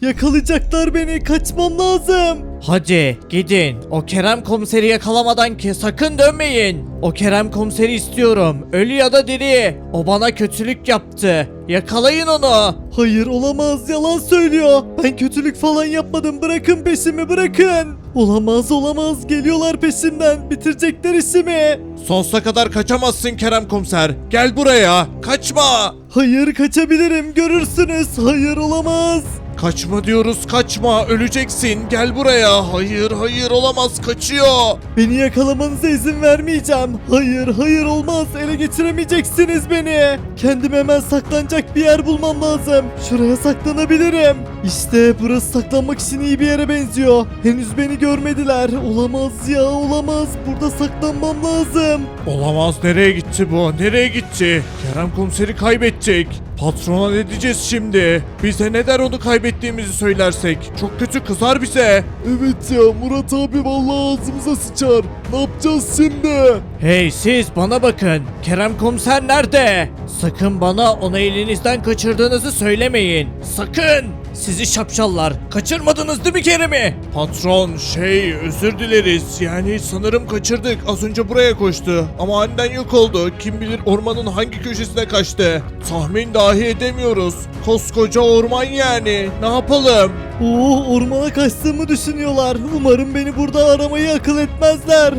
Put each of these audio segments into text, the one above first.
Yakalayacaklar beni. Kaçmam lazım. Hadi gidin. O Kerem komiseri yakalamadan ki sakın dönmeyin. O Kerem komiseri istiyorum. Ölü ya da diri. O bana kötülük yaptı. Yakalayın onu. Hayır olamaz. Yalan söylüyor. Ben kötülük falan yapmadım. Bırakın peşimi bırakın. Olamaz olamaz. Geliyorlar peşimden. Bitirecekler işimi. Sonsuza kadar kaçamazsın Kerem komiser. Gel buraya. Kaçma. Hayır kaçabilirim. Görürsünüz. Hayır olamaz. Kaçma diyoruz kaçma. Öleceksin. Gel buraya. Hayır hayır olamaz kaçıyor. Beni yakalamanıza izin vermeyeceğim. Hayır, hayır olmaz. Ele geçiremeyeceksiniz beni. Kendime hemen saklanacak bir yer bulmam lazım. Şuraya saklanabilirim. İşte burası saklanmak için iyi bir yere benziyor. Henüz beni görmediler. Olamaz ya, olamaz. Burada saklanmam lazım. Olamaz nereye gitti bu? Nereye gitti? Kerem komiseri kaybettik. Patrona ne diyeceğiz şimdi? Bize ne der onu kaybettiğimizi söylersek? Çok kötü kızar bize. Evet ya, Murat abi vallahi ağzımıza sıçar. Ne yapacağız şimdi? Hey siz bana bakın. Kerem komiser nerede? Sakın bana onu elinizden kaçırdığınızı söylemeyin. Sakın. Sizi şapşallar. Kaçırmadınız değil mi Kerem'i? Patron şey özür dileriz. Yani sanırım kaçırdık. Az önce buraya koştu. Ama aniden yok oldu. Kim bilir ormanın hangi köşesine kaçtı. Tahmin dahi edemiyoruz. Koskoca orman yani. Ne yapalım? Oh ormana kaçtığımı düşünüyorlar. Umarım beni burada aramayı akıl etmezler.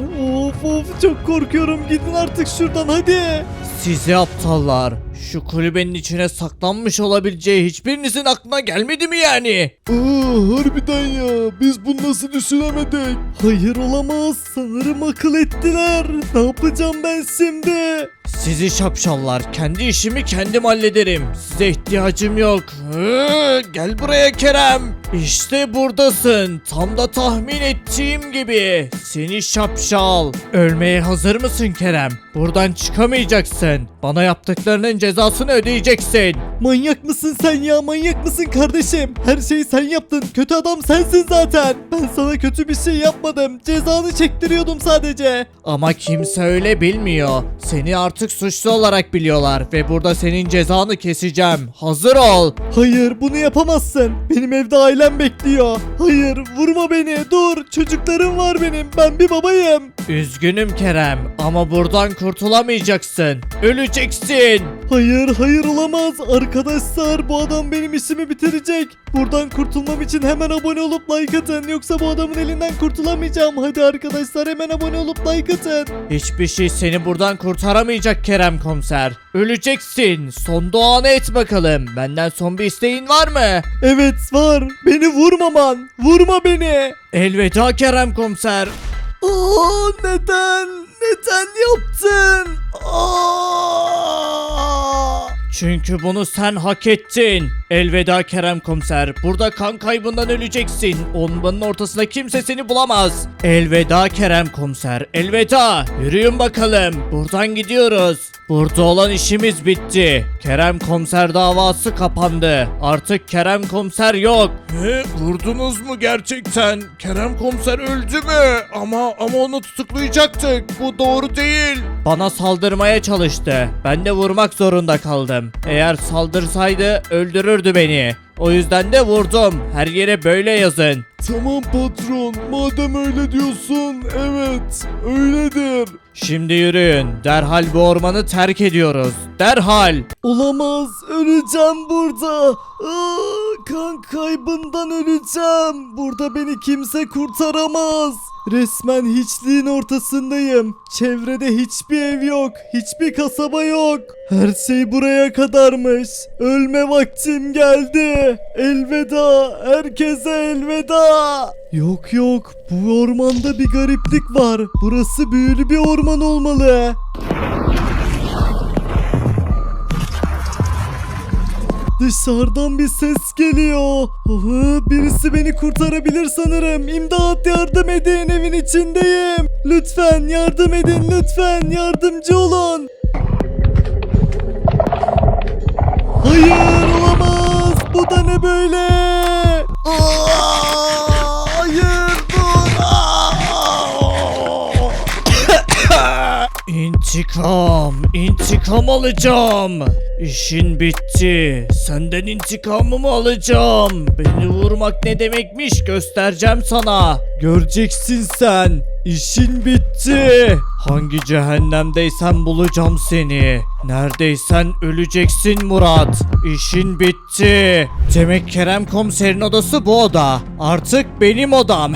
Of of çok korkuyorum. Gidin artık şuradan hadi. Sizi aptallar. Şu kulübenin içine saklanmış olabileceği hiçbirinizin aklına gelmedi mi yani? Aa, harbiden ya. Biz bunu nasıl düşünemedik? Hayır olamaz. Sanırım akıl ettiler. Ne yapacağım ben şimdi? Sizi şapşallar. Kendi işimi kendim hallederim. Size ihtiyacım yok. Hı, gel buraya Kerem. İşte buradasın. Tam da tahmin ettiğim gibi. Seni şapşal. Ölmeye hazır mısın Kerem? Buradan çıkamayacaksın. Bana yaptıklarının cezasını ödeyeceksin. Manyak mısın sen ya? Manyak mısın kardeşim? Her şeyi sen yaptın. Kötü adam sensin zaten. Ben sana kötü bir şey yapmadım. Cezanı çektiriyordum sadece. Ama kimse öyle bilmiyor. Seni artık suçlu olarak biliyorlar ve burada senin cezanı keseceğim. Hazır ol. Hayır bunu yapamazsın. Benim evde ailem bekliyor. Hayır vurma beni dur. Çocuklarım var benim. Ben bir babayım. Üzgünüm Kerem ama buradan kurtulamayacaksın. Öleceksin. Hayır hayır olamaz. Arkadaşlar bu adam benim işimi bitirecek. Buradan kurtulmam için hemen abone olup like atın. Yoksa bu adamın elinden kurtulamayacağım. Hadi arkadaşlar hemen abone olup like atın. Hiçbir şey seni buradan kurtaramayacak Kerem komiser. Öleceksin. Son duanı et bakalım. Benden son bir isteğin var mı? Evet var. Beni vurmaman. Vurma beni. Elveda Kerem komiser. Aa, neden? Neden yaptın? Aa! Çünkü bunu sen hak ettin. Elveda Kerem komiser. Burada kan kaybından öleceksin. Ormanın ortasında kimse seni bulamaz. Elveda Kerem komiser. Elveda. Yürüyün bakalım. Buradan gidiyoruz. Burada olan işimiz bitti. Kerem komiser davası kapandı. Artık Kerem komiser yok. He, vurdunuz mu gerçekten? Kerem komiser öldü mü? Ama ama onu tutuklayacaktık. Bu doğru değil. Bana saldırmaya çalıştı. Ben de vurmak zorunda kaldım. Eğer saldırsaydı öldürürdü beni. O yüzden de vurdum. Her yere böyle yazın. Tamam patron. Madem öyle diyorsun. Evet. Öyledir. Şimdi yürüyün. Derhal bu ormanı terk ediyoruz. Derhal. Olamaz. Öleceğim burada. Aa, kan kaybından öleceğim. Burada beni kimse kurtaramaz. Resmen hiçliğin ortasındayım. Çevrede hiçbir ev yok. Hiçbir kasaba yok. Her şey buraya kadarmış. Ölme vaktim geldi. Elveda. Herkese elveda. Yok yok. Bu ormanda bir gariplik var. Burası büyülü bir orman olmalı. Dışarıdan bir ses geliyor. Aha, birisi beni kurtarabilir sanırım. İmdat yardım edin evin içindeyim. Lütfen yardım edin lütfen yardımcı olun. Hayır olamaz. Bu da ne böyle? Hayır. Aa! İntikam, intikam alacağım. İşin bitti. Senden intikamımı alacağım. Beni vurmak ne demekmiş göstereceğim sana. Göreceksin sen. İşin bitti. Hangi cehennemdeysen bulacağım seni. Neredeysen öleceksin Murat. İşin bitti. Demek Kerem komiserin odası bu oda. Artık benim odam.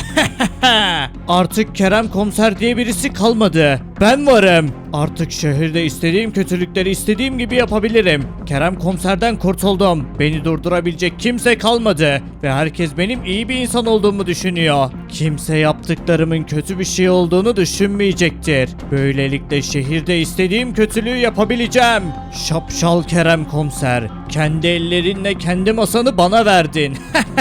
Artık Kerem komiser diye birisi kalmadı. Ben varım. Artık şehirde istediğim kötülükleri istediğim gibi yapabilirim. Kerem komiserden kurtuldum. Beni durdurabilecek kimse kalmadı. Ve herkes benim iyi bir insan olduğumu düşünüyor. Kimse yaptıklarımın kötü bir şey olduğunu düşünmeyecektir. Böylelikle şehirde istediğim kötülüğü yapabileceğim. Şapşal Kerem komiser. Kendi ellerinle kendi masanı bana verdin.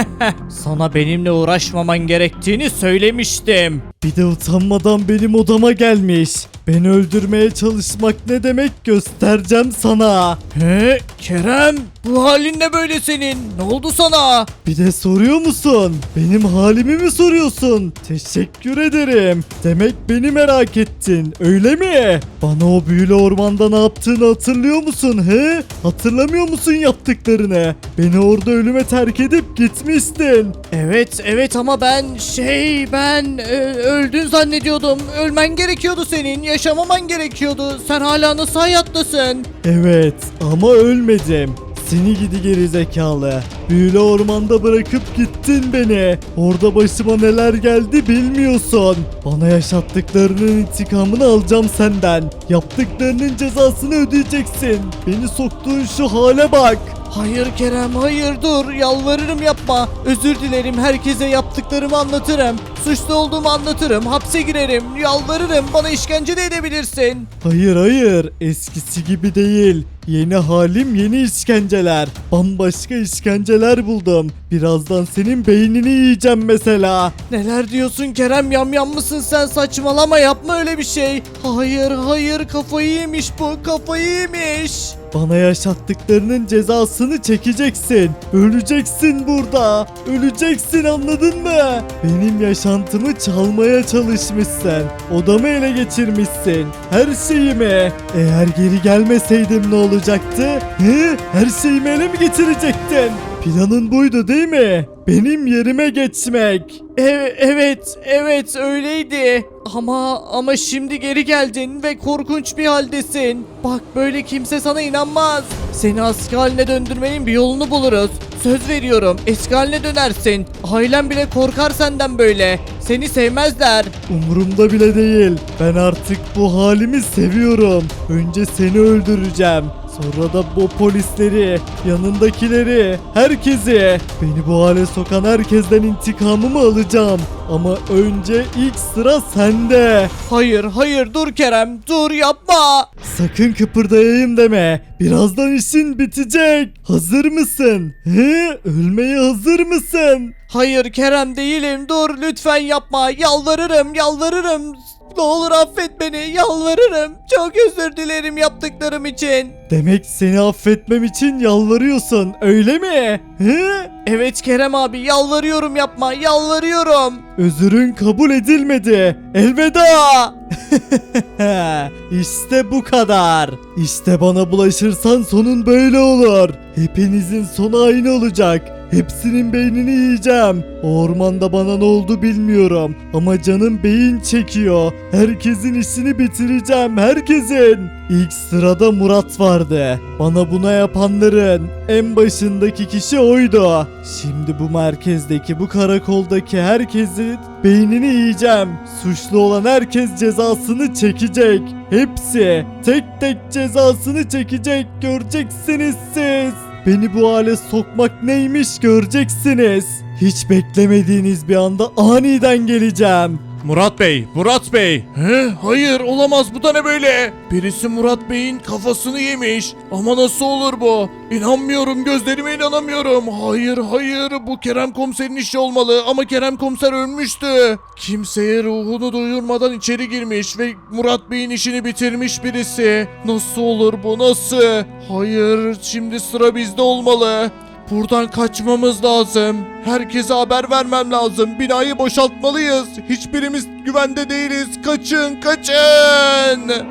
Sana benimle uğraşmaman gerektiğini söylemiştim. Bir de utanmadan benim odama gelmiş. Beni öldürmeye çalışmak ne demek göstereceğim sana. He Kerem bu halin ne böyle senin? Ne oldu sana? Bir de soruyor musun? Benim halimi mi soruyorsun? Teşekkür ederim. Demek beni merak ettin, öyle mi? Bana o büyülü ormanda ne yaptığını hatırlıyor musun he? Hatırlamıyor musun yaptıklarını? Beni orada ölüme terk edip gitmiştin. Evet evet ama ben şey ben e, öldün zannediyordum. Ölmen gerekiyordu senin. Yaşamaman gerekiyordu. Sen hala nasıl hayattasın? Evet ama ölmedim. Seni gidi geri zekalı. Büyülü ormanda bırakıp gittin beni. Orada başıma neler geldi bilmiyorsun. Bana yaşattıklarının intikamını alacağım senden. Yaptıklarının cezasını ödeyeceksin. Beni soktuğun şu hale bak. Hayır Kerem hayır dur yalvarırım yapma. Özür dilerim herkese yaptıklarımı anlatırım. Suçlu olduğumu anlatırım. Hapse girerim. Yalvarırım bana işkence de edebilirsin. Hayır hayır eskisi gibi değil. Yeni halim yeni işkenceler. Bambaşka işkenceler buldum. Birazdan senin beynini yiyeceğim mesela. Neler diyorsun Kerem yamyam mısın sen saçmalama yapma öyle bir şey. Hayır hayır kafayı yemiş bu kafayı yemiş. Bana yaşattıklarının cezasını çekeceksin. Öleceksin burada. Öleceksin anladın mı? Benim yaşantımı çalmaya çalışmışsın. Odamı ele geçirmişsin. Her şeyimi. Eğer geri gelmeseydim ne olacaktı? He? Her şeyimi ele mi geçirecektin? Planın buydu değil mi? Benim yerime geçmek. E- evet evet öyleydi. Ama ama şimdi geri geldin ve korkunç bir haldesin. Bak böyle kimse sana inanmaz. Seni eski haline döndürmenin bir yolunu buluruz. Söz veriyorum eski haline dönersin. Ailen bile korkar senden böyle. Seni sevmezler. Umurumda bile değil. Ben artık bu halimi seviyorum. Önce seni öldüreceğim. Sonra da bu polisleri, yanındakileri, herkesi. Beni bu hale sokan herkesten intikamımı alacağım. Ama önce ilk sıra sende. Hayır hayır dur Kerem dur yapma. Sakın kıpırdayayım deme. Birazdan işin bitecek. Hazır mısın? He? Ölmeye hazır mısın? Hayır Kerem değilim dur lütfen yapma yalvarırım yalvarırım. Ne olur affet beni yalvarırım. Çok özür dilerim yaptıklarım için. Demek seni affetmem için yalvarıyorsun, öyle mi? He? Evet Kerem abi yalvarıyorum yapma yalvarıyorum. Özürün kabul edilmedi. Elveda. işte bu kadar. İşte bana bulaşırsan sonun böyle olur. Hepinizin sonu aynı olacak. Hepsinin beynini yiyeceğim. O ormanda bana ne oldu bilmiyorum. Ama canım beyin çekiyor. Herkesin işini bitireceğim. Herkesin. İlk sırada Murat vardı. Bana buna yapanların en başındaki kişi oydu. Şimdi bu merkezdeki bu karakoldaki herkesin beynini yiyeceğim. Suçlu olan herkes cezasını çekecek. Hepsi tek tek cezasını çekecek. Göreceksiniz siz. Beni bu hale sokmak neymiş göreceksiniz. Hiç beklemediğiniz bir anda aniden geleceğim. Murat Bey, Murat Bey. He? Hayır olamaz bu da ne böyle? Birisi Murat Bey'in kafasını yemiş. Ama nasıl olur bu? İnanmıyorum gözlerime inanamıyorum. Hayır hayır bu Kerem komiserin işi olmalı ama Kerem komiser ölmüştü. Kimseye ruhunu duyurmadan içeri girmiş ve Murat Bey'in işini bitirmiş birisi. Nasıl olur bu nasıl? Hayır şimdi sıra bizde olmalı. Buradan kaçmamız lazım. Herkese haber vermem lazım. Binayı boşaltmalıyız. Hiçbirimiz güvende değiliz. Kaçın, kaçın.